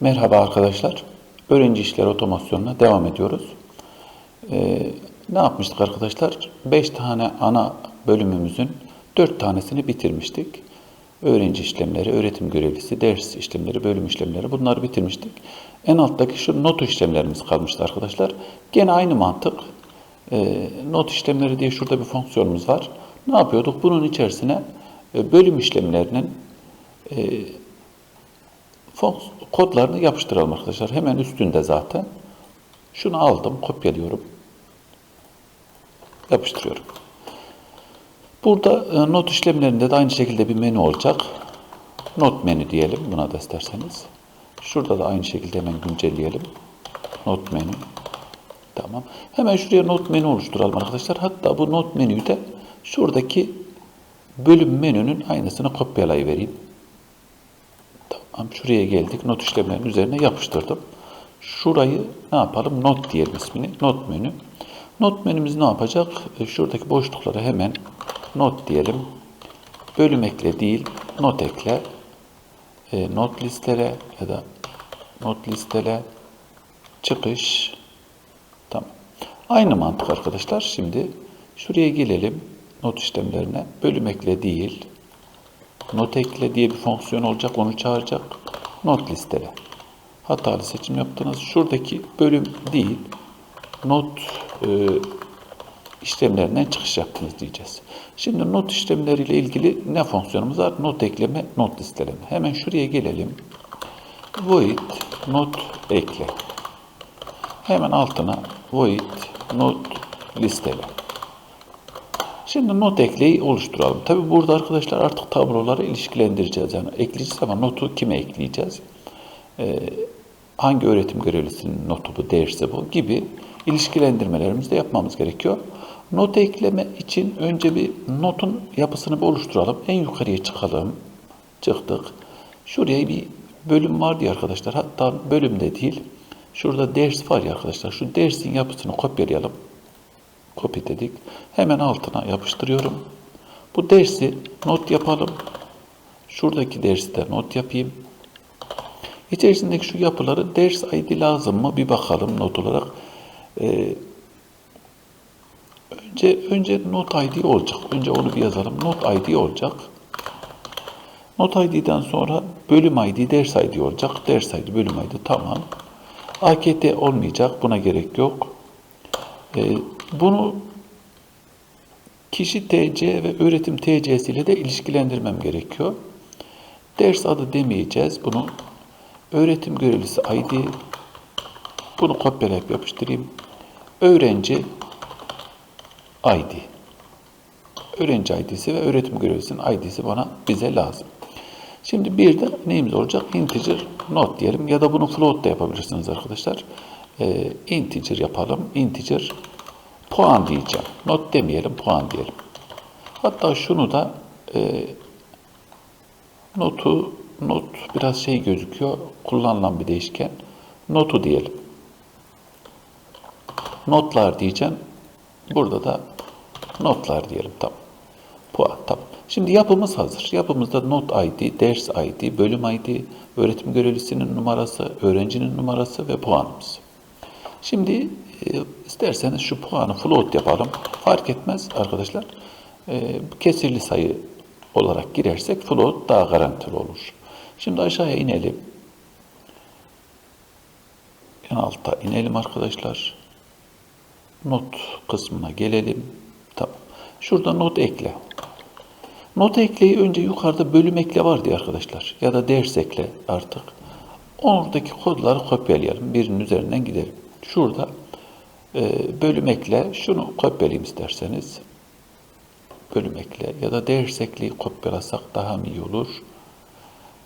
Merhaba arkadaşlar. Öğrenci işleri otomasyonuna devam ediyoruz. Ee, ne yapmıştık arkadaşlar? 5 tane ana bölümümüzün 4 tanesini bitirmiştik. Öğrenci işlemleri, öğretim görevlisi, ders işlemleri, bölüm işlemleri bunları bitirmiştik. En alttaki şu not işlemlerimiz kalmıştı arkadaşlar. Gene aynı mantık. Ee, not işlemleri diye şurada bir fonksiyonumuz var. Ne yapıyorduk? Bunun içerisine e, bölüm işlemlerinin Fonks kodlarını yapıştıralım arkadaşlar. Hemen üstünde zaten. Şunu aldım, kopyalıyorum. Yapıştırıyorum. Burada e, not işlemlerinde de aynı şekilde bir menü olacak. Not menü diyelim buna da isterseniz. Şurada da aynı şekilde hemen güncelleyelim. Not menü. Tamam. Hemen şuraya not menü oluşturalım arkadaşlar. Hatta bu not menüyü de şuradaki bölüm menünün aynısını kopyalayıvereyim. Şuraya geldik. Not işlemlerinin üzerine yapıştırdım. Şurayı ne yapalım? Not diyelim ismini. Not menü. Not menümüz ne yapacak? E, Şuradaki boşluklara hemen not diyelim. Bölüm ekle değil, not ekle. E, not listele ya da not listele çıkış. Tamam. Aynı mantık arkadaşlar. Şimdi şuraya gelelim. Not işlemlerine. Bölüm ekle değil. Not ekle diye bir fonksiyon olacak. Onu çağıracak. Not listele. Hatalı seçim yaptınız. Şuradaki bölüm değil. Not e, işlemlerinden çıkış yaptınız diyeceğiz. Şimdi not işlemleriyle ilgili ne fonksiyonumuz var? Not ekleme, not listeleme. Hemen şuraya gelelim. Void not ekle. Hemen altına void not listele. Şimdi not ekleyi oluşturalım. Tabi burada arkadaşlar artık tabloları ilişkilendireceğiz. Yani ekleyeceğiz ama notu kime ekleyeceğiz? Ee, hangi öğretim görevlisinin notu bu, değerse bu gibi ilişkilendirmelerimizi de yapmamız gerekiyor. Not ekleme için önce bir notun yapısını bir oluşturalım. En yukarıya çıkalım. Çıktık. Şuraya bir bölüm var diye arkadaşlar. Hatta bölümde değil. Şurada ders var ya arkadaşlar. Şu dersin yapısını kopyalayalım. Copy. Hemen altına yapıştırıyorum. Bu dersi not yapalım. Şuradaki dersi de not yapayım. İçerisindeki şu yapıları ders ID lazım mı bir bakalım not olarak. Ee, önce önce not ID olacak. Önce onu bir yazalım. Not ID olacak. Not ID'den sonra bölüm ID, ders ID olacak. Ders ID, bölüm ID tamam. AKT olmayacak. Buna gerek yok. Ee, bunu kişi TC ve öğretim TC'si ile de ilişkilendirmem gerekiyor. Ders adı demeyeceğiz. Bunu öğretim görevlisi ID bunu kopyalayıp yapıştırayım. Öğrenci ID. Öğrenci ID'si ve öğretim görevlisinin ID'si bana bize lazım. Şimdi bir de neyimiz olacak? Integer not diyelim ya da bunu float da yapabilirsiniz arkadaşlar. Ee, integer yapalım. Integer puan diyeceğim. Not demeyelim, puan diyelim. Hatta şunu da e, notu not biraz şey gözüküyor. Kullanılan bir değişken. Notu diyelim. Notlar diyeceğim. Burada da notlar diyelim. Tamam. Puan. Tamam. Şimdi yapımız hazır. Yapımızda not ID, ders ID, bölüm ID, öğretim görevlisinin numarası, öğrencinin numarası ve puanımız. Şimdi e, isterseniz şu puanı float yapalım. Fark etmez arkadaşlar. E, kesirli sayı olarak girersek float daha garantili olur. Şimdi aşağıya inelim. En alta inelim arkadaşlar. Not kısmına gelelim. Tamam. Şurada not ekle. Not ekleyi önce yukarıda bölüm ekle var diye arkadaşlar. Ya da ders ekle artık. Oradaki kodları kopyalayalım. Birinin üzerinden gidelim. Şurada bölüm ekle. Şunu kopyalayayım isterseniz. Bölüm ekle ya da ders ekleyi kopyalasak daha mı iyi olur?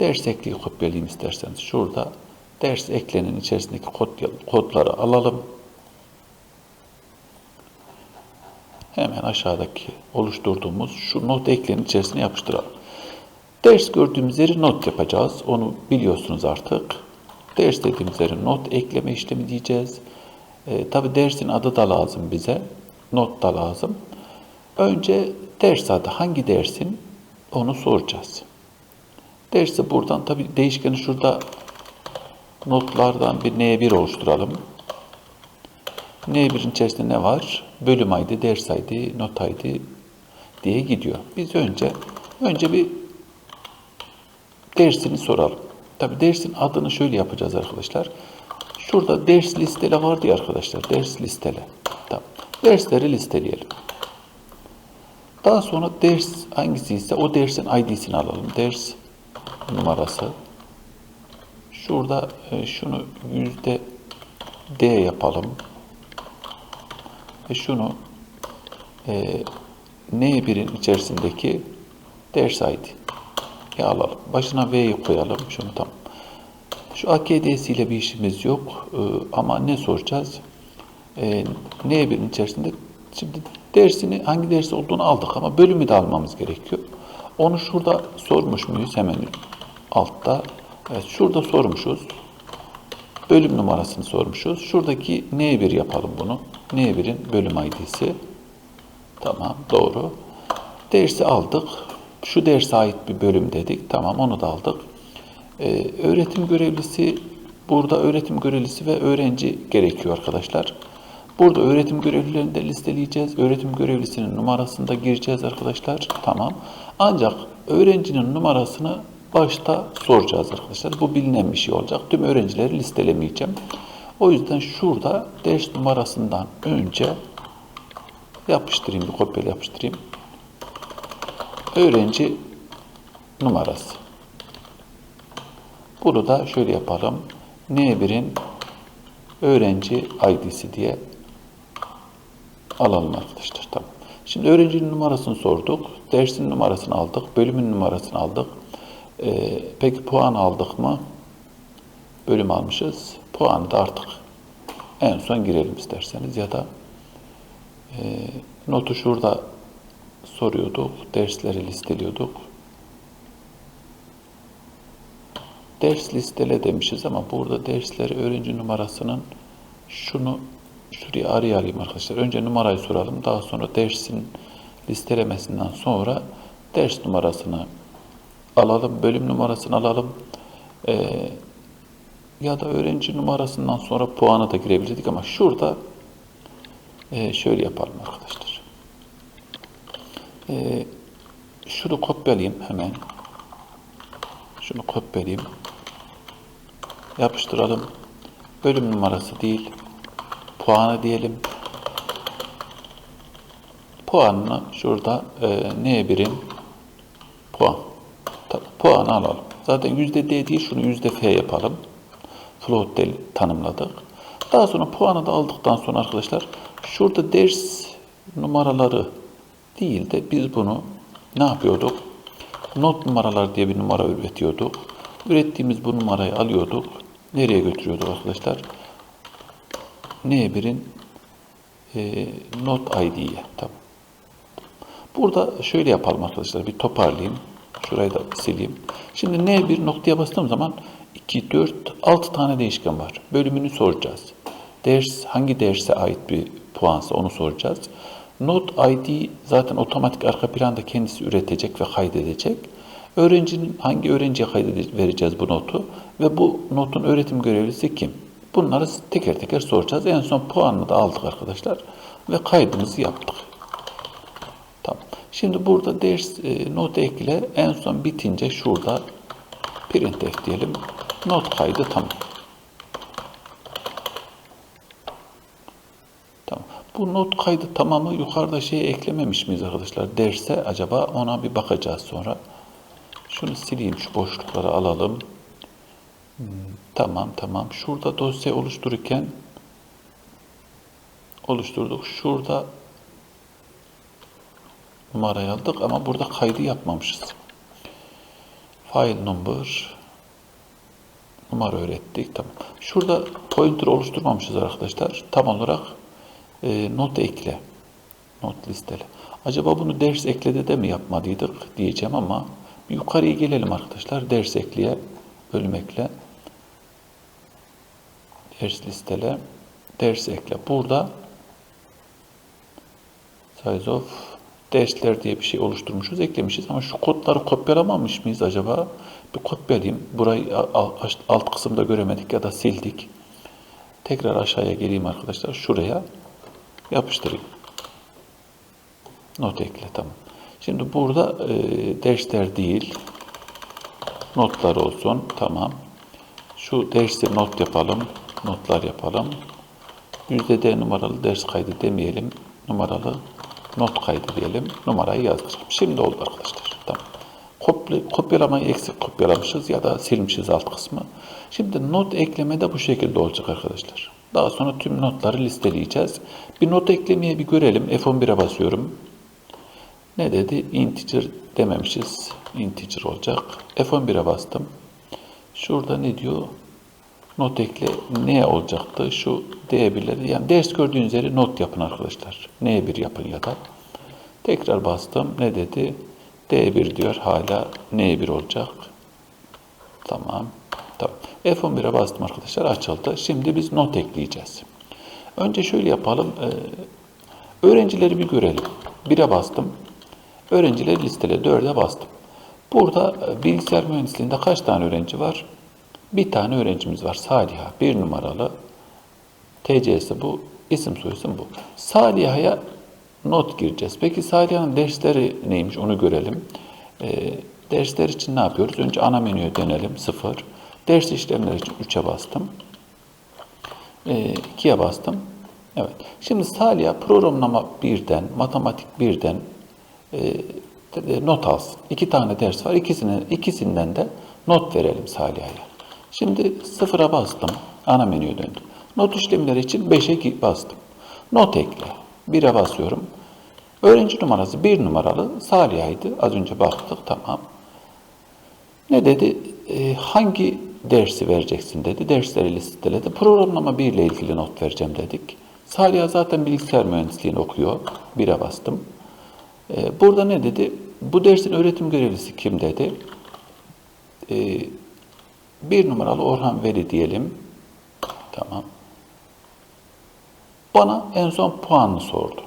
Ders ekleyi kopyalayayım isterseniz. Şurada ders eklenin içerisindeki kod, kodları alalım. Hemen aşağıdaki oluşturduğumuz şu not eklenin içerisine yapıştıralım. Ders gördüğümüz yeri not yapacağız. Onu biliyorsunuz artık. Ders dediğimiz yere not ekleme işlemi diyeceğiz. E, Tabi dersin adı da lazım bize. Not da lazım. Önce ders adı hangi dersin onu soracağız. Dersi buradan tabi değişkeni şurada notlardan bir N1 oluşturalım. N1'in içerisinde ne var? Bölüm ID, ders ID, not ID diye gidiyor. Biz önce önce bir dersini soralım. Tabi dersin adını şöyle yapacağız arkadaşlar. Şurada ders listele vardı ya arkadaşlar. Ders listele. Tamam. Dersleri listeleyelim. Daha sonra ders hangisi ise o dersin ID'sini alalım. Ders numarası. Şurada e, şunu yüzde D yapalım. Ve şunu e, N1'in içerisindeki ders ID alalım. Başına V'yi koyalım. Şunu tam. Şu AKD'si ile bir işimiz yok. E, ama ne soracağız? E, N1'in içerisinde şimdi dersini hangi ders olduğunu aldık ama bölümü de almamız gerekiyor. Onu şurada sormuş muyuz? Hemen altta. Evet, şurada sormuşuz. Bölüm numarasını sormuşuz. Şuradaki N1 yapalım bunu. N1'in bölüm ID'si. Tamam, doğru. Dersi aldık. Şu derse ait bir bölüm dedik. Tamam, onu da aldık. Ee, öğretim görevlisi, burada öğretim görevlisi ve öğrenci gerekiyor arkadaşlar. Burada öğretim görevlilerini de listeleyeceğiz. Öğretim görevlisinin numarasını da gireceğiz arkadaşlar. Tamam. Ancak öğrencinin numarasını başta soracağız arkadaşlar. Bu bilinen bir şey olacak. Tüm öğrencileri listelemeyeceğim. O yüzden şurada ders numarasından önce yapıştırayım, bir kopyala yapıştırayım. Öğrenci numarası. Bunu da şöyle yapalım. N1'in öğrenci ID'si diye alalım arkadaşlar. Tamam. Şimdi öğrencinin numarasını sorduk. Dersin numarasını aldık. Bölümün numarasını aldık. Ee, peki puan aldık mı? Bölüm almışız. Puanı da artık en son girelim isterseniz ya da e, notu şurada soruyorduk. Dersleri listeliyorduk. Ders listele demişiz ama burada dersleri öğrenci numarasının şunu şuraya arayayım arkadaşlar. Önce numarayı soralım. Daha sonra dersin listelemesinden sonra ders numarasını alalım. Bölüm numarasını alalım. Ee, ya da öğrenci numarasından sonra puanı da girebilirdik ama şurada e, şöyle yapalım arkadaşlar. E, şunu kopyalayayım hemen. Şunu kopyalayayım. Yapıştıralım. Bölüm numarası değil. Puanı diyelim. Puanını şurada e, N1'in puan. Tabii, puanı alalım. Zaten yüzde D değil şunu yüzde F yapalım. Float del tanımladık. Daha sonra puanı da aldıktan sonra arkadaşlar şurada ders numaraları değil de biz bunu ne yapıyorduk? Not numaralar diye bir numara üretiyorduk. Ürettiğimiz bu numarayı alıyorduk. Nereye götürüyorduk arkadaşlar? N1'in e, not ID'ye. Tamam. Burada şöyle yapalım arkadaşlar. Bir toparlayayım. Şurayı da sileyim. Şimdi N1 noktaya bastığım zaman 2, 4, 6 tane değişken var. Bölümünü soracağız. Ders hangi derse ait bir puansa onu soracağız. Not ID zaten otomatik arka planda kendisi üretecek ve kaydedecek. Öğrencinin hangi öğrenciye vereceğiz bu notu ve bu notun öğretim görevlisi kim? Bunları teker teker soracağız. En son puanını da aldık arkadaşlar ve kaydımızı yaptık. Tamam. Şimdi burada ders e, not ekle en son bitince şurada printf diyelim. Not kaydı tamam. Tamam. Bu not kaydı tamamı yukarıda şeye eklememiş miyiz arkadaşlar? Derse acaba ona bir bakacağız sonra. Şunu sileyim şu boşlukları alalım. Tamam tamam. Şurada dosya oluştururken oluşturduk. Şurada numarayı aldık ama burada kaydı yapmamışız. File number numara öğrettik. Tamam. Şurada pointer oluşturmamışız arkadaşlar. Tam olarak e, not ekle. Not listele. Acaba bunu ders eklede de mi yapmadıydık diyeceğim ama yukarıya gelelim arkadaşlar. Ders ekleye, bölüm ekle. Ders listele, ders ekle. Burada size of dersler diye bir şey oluşturmuşuz, eklemişiz. Ama şu kodları kopyalamamış mıyız acaba? Bir kopyalayayım. Burayı alt kısımda göremedik ya da sildik. Tekrar aşağıya geleyim arkadaşlar. Şuraya yapıştırayım. Not ekle tamam. Şimdi burada e, dersler değil. Notlar olsun. Tamam. Şu dersi not yapalım. Notlar yapalım. D numaralı ders kaydı demeyelim. Numaralı not kaydı diyelim. Numarayı yazdık. Şimdi oldu arkadaşlar. Tamam. Kopya, kopyalamayı eksik kopyalamışız ya da silmişiz alt kısmı. Şimdi not ekleme de bu şekilde olacak arkadaşlar. Daha sonra tüm notları listeleyeceğiz. Bir not eklemeye bir görelim. F11'e basıyorum. Ne dedi? Integer dememişiz. Integer olacak. F11'e bastım. Şurada ne diyor? Not ekle ne olacaktı? Şu D1'leri yani ders gördüğünüz yeri not yapın arkadaşlar. N1 yapın ya da. Tekrar bastım. Ne dedi? D1 diyor. Hala N1 olacak. Tamam. Tamam. F11'e bastım arkadaşlar. Açıldı. Şimdi biz not ekleyeceğiz. Önce şöyle yapalım. Ee, öğrencileri bir görelim. 1'e bastım. Öğrencileri listele 4'e bastım. Burada e, bilgisayar mühendisliğinde kaç tane öğrenci var? Bir tane öğrencimiz var. Saliha. Bir numaralı. TC'si bu. isim soyisim bu. Saliha'ya not gireceğiz. Peki Saliha'nın dersleri neymiş onu görelim. Ee, dersler için ne yapıyoruz? Önce ana menüye dönelim. 0. Ders işlemleri için 3'e bastım. 2'ye bastım. Evet. Şimdi Saliha programlama 1'den, matematik 1'den e, de- not alsın. İki tane ders var. İkisine, ikisinden de not verelim Saliha'ya. Şimdi sıfıra bastım. Ana menüye döndüm. Not işlemleri için 5'e bastım. Not ekle. 1'e basıyorum. Öğrenci numarası 1 numaralı Saliha'ydı. Az önce baktık. Tamam. Ne dedi? Ee, hangi dersi vereceksin dedi. Dersleri listeledi. Programlama 1 ile ilgili not vereceğim dedik. Saliha zaten bilgisayar mühendisliğini okuyor. 1'e bastım. Ee, burada ne dedi? Bu dersin öğretim görevlisi kim dedi? Ee, bir numaralı Orhan Veli diyelim. Tamam. Bana en son puanını sordu.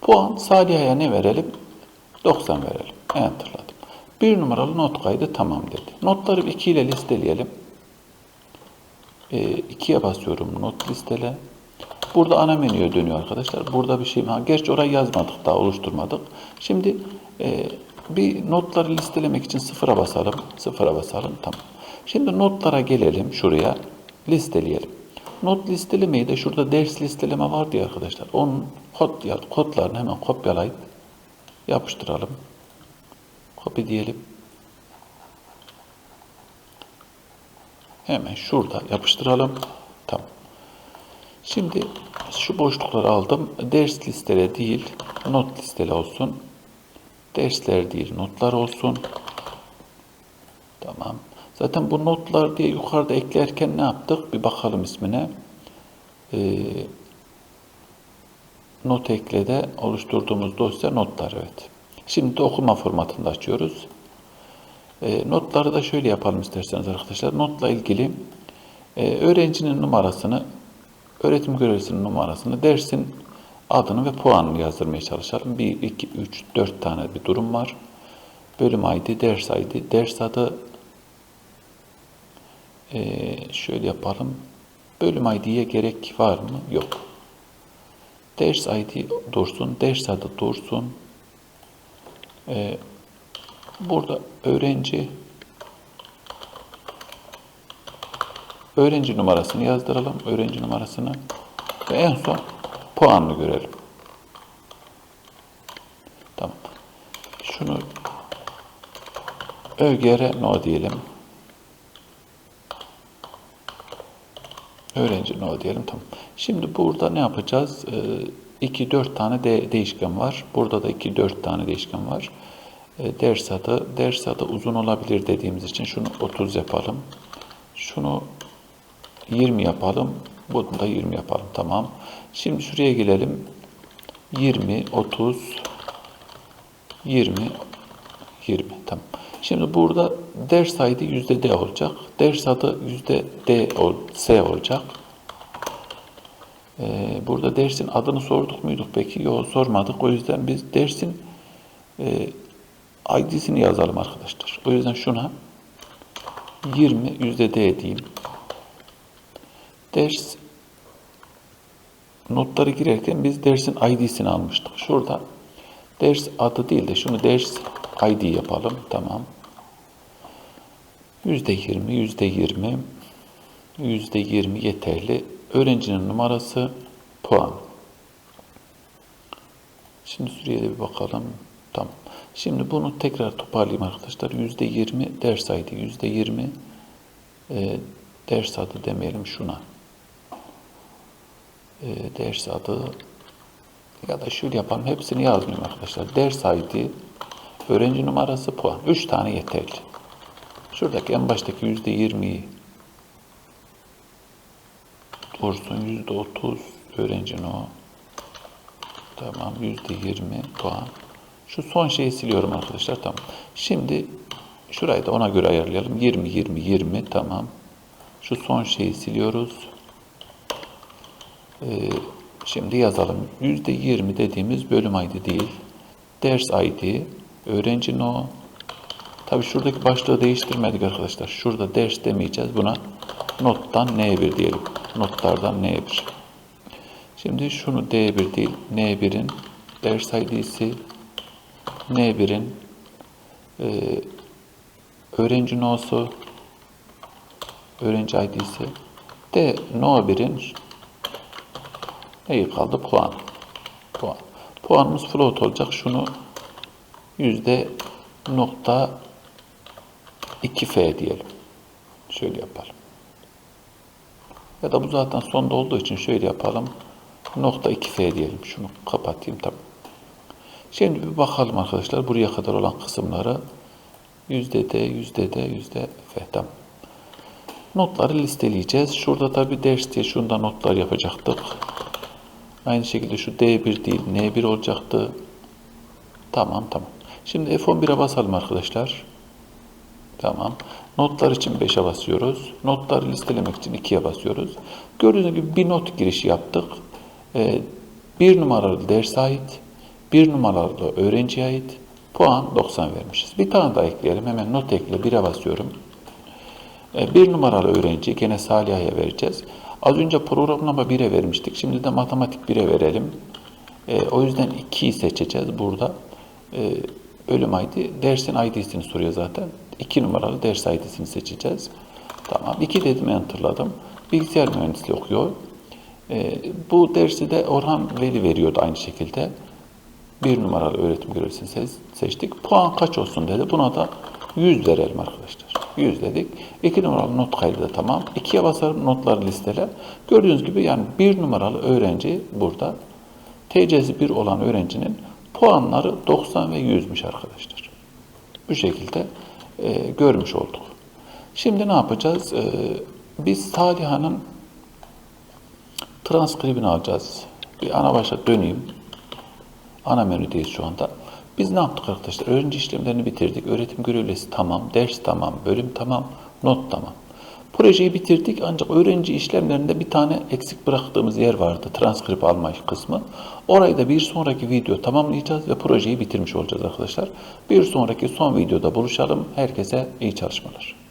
Puan Saliha'ya ne verelim? 90 verelim. Enter'ladım. Bir numaralı not kaydı tamam dedi. Notları 2 ile listeleyelim. 2'ye basıyorum not listele. Burada ana menüye dönüyor arkadaşlar. Burada bir şey ha, Gerçi orayı yazmadık daha oluşturmadık. Şimdi e, bir notları listelemek için sıfıra basalım. Sıfıra basalım. Tamam. Şimdi notlara gelelim şuraya. Listeleyelim. Not listelemeyi de şurada ders listeleme vardı ya arkadaşlar. Onun kod, ya- kodlarını hemen kopyalayıp yapıştıralım. Copy diyelim. Hemen şurada yapıştıralım. Tamam. Şimdi şu boşlukları aldım. Ders listele değil, not listele olsun. Dersler değil, notlar olsun. Tamam. Zaten bu notlar diye yukarıda eklerken ne yaptık? Bir bakalım ismine. Ee, not eklede oluşturduğumuz dosya notlar evet. Şimdi de okuma formatında açıyoruz. E, notları da şöyle yapalım isterseniz arkadaşlar. Notla ilgili e, öğrencinin numarasını, öğretim görevlisinin numarasını, dersin adını ve puanını yazdırmaya çalışalım. 1, 2, 3, 4 tane bir durum var. Bölüm ID, ders ID, ders adı e, şöyle yapalım. Bölüm ID'ye gerek var mı? Yok. Ders ID dursun, ders adı dursun. E, Burada öğrenci öğrenci numarasını yazdıralım. Öğrenci numarasını ve en son puanını görelim. Tamam. Şunu ÖGR no diyelim. Öğrenci no diyelim. Tamam. Şimdi burada ne yapacağız? 2 4 tane de değişken var. Burada da 2 4 tane değişken var. E, ders adı, ders adı uzun olabilir dediğimiz için şunu 30 yapalım. Şunu 20 yapalım. Bunu da 20 yapalım. Tamam. Şimdi şuraya gelelim. 20, 30, 20, 20. Tamam. Şimdi burada ders ID yüzde D olacak. Ders adı yüzde D ol, S olacak. Ee, burada dersin adını sorduk muyduk peki? Yok sormadık. O yüzden biz dersin e, ID'sini yazalım arkadaşlar. O yüzden şuna 20 yüzde D diyeyim. Ders notları girerken biz dersin ID'sini almıştık. Şurada ders adı değil de şunu ders ID yapalım. Tamam. Yüzde 20, yüzde 20, yüzde 20 yeterli. Öğrencinin numarası puan. Şimdi süreye de bir bakalım. Tamam. Şimdi bunu tekrar toparlayayım arkadaşlar. Yüzde 20 ders ID, yüzde 20 e, ders adı demeyelim şuna. E, ders adı ya da şöyle yapalım. Hepsini yazmayayım arkadaşlar. Ders ID, öğrenci numarası, puan. Üç tane yeterli. Şuradaki en baştaki yüzde 20'yi dursun. Yüzde 30 öğrencinin o. Tamam. Yüzde 20 puan. Şu son şeyi siliyorum arkadaşlar. Tamam. Şimdi şurayı da ona göre ayarlayalım. 20, 20, 20. Tamam. Şu son şeyi siliyoruz. Ee, şimdi yazalım. Yüzde 20 dediğimiz bölüm ID değil. Ders ID. Öğrenci no. Tabi şuradaki başlığı değiştirmedik arkadaşlar. Şurada ders demeyeceğiz. Buna nottan N1 diyelim. Notlardan N1. Şimdi şunu D1 değil. N1'in ders ID'si N1'in e, öğrenci no'su öğrenci ID'si D No1'in neyi kaldı? Puan. Puan. Puanımız float olacak. Şunu yüzde nokta 2F diyelim. Şöyle yapalım. Ya da bu zaten sonda olduğu için şöyle yapalım. Nokta 2F diyelim. Şunu kapatayım tabii. Şimdi bir bakalım arkadaşlar buraya kadar olan kısımları yüzde D, yüzde D, yüzde F. Tamam. Notları listeleyeceğiz. Şurada tabi ders diye şunda notlar yapacaktık. Aynı şekilde şu D1 değil N1 olacaktı. Tamam tamam. Şimdi F11'e basalım arkadaşlar. Tamam. Notlar için 5'e basıyoruz. Notları listelemek için 2'ye basıyoruz. Gördüğünüz gibi bir not girişi yaptık. Ee, bir numaralı ders ait, bir numaralı öğrenciye ait puan 90 vermişiz. Bir tane daha ekleyelim. Hemen not ekle 1'e basıyorum. Ee, bir numaralı öğrenci gene Saliha'ya vereceğiz. Az önce programlama 1'e vermiştik. Şimdi de matematik 1'e verelim. Ee, o yüzden 2'yi seçeceğiz burada. Ee, bölüm ID, dersin ID'sini soruyor zaten. 2 numaralı ders ID'sini seçeceğiz. Tamam. 2 dedim hatırladım. Bilgisayar mühendisliği okuyor. Ee, bu dersi de Orhan Veli veriyordu aynı şekilde. Bir numaralı öğretim görevlisini se- seçtik. Puan kaç olsun dedi. Buna da 100 verelim arkadaşlar. 100 dedik. 2 numaralı not kaydı da tamam. 2'ye basarım notları listele. Gördüğünüz gibi yani bir numaralı öğrenci burada TC'si 1 olan öğrencinin puanları 90 ve 100'müş arkadaşlar. Bu şekilde e, görmüş olduk. Şimdi ne yapacağız? E, biz Saliha'nın transkribini alacağız. Bir ana başa döneyim. Ana menüdeyiz şu anda. Biz ne yaptık arkadaşlar? Öğrenci işlemlerini bitirdik. Öğretim görevlisi tamam, ders tamam, bölüm tamam, not tamam. Projeyi bitirdik ancak öğrenci işlemlerinde bir tane eksik bıraktığımız yer vardı. Transkrip alma kısmı. Orayı da bir sonraki video tamamlayacağız ve projeyi bitirmiş olacağız arkadaşlar. Bir sonraki son videoda buluşalım. Herkese iyi çalışmalar.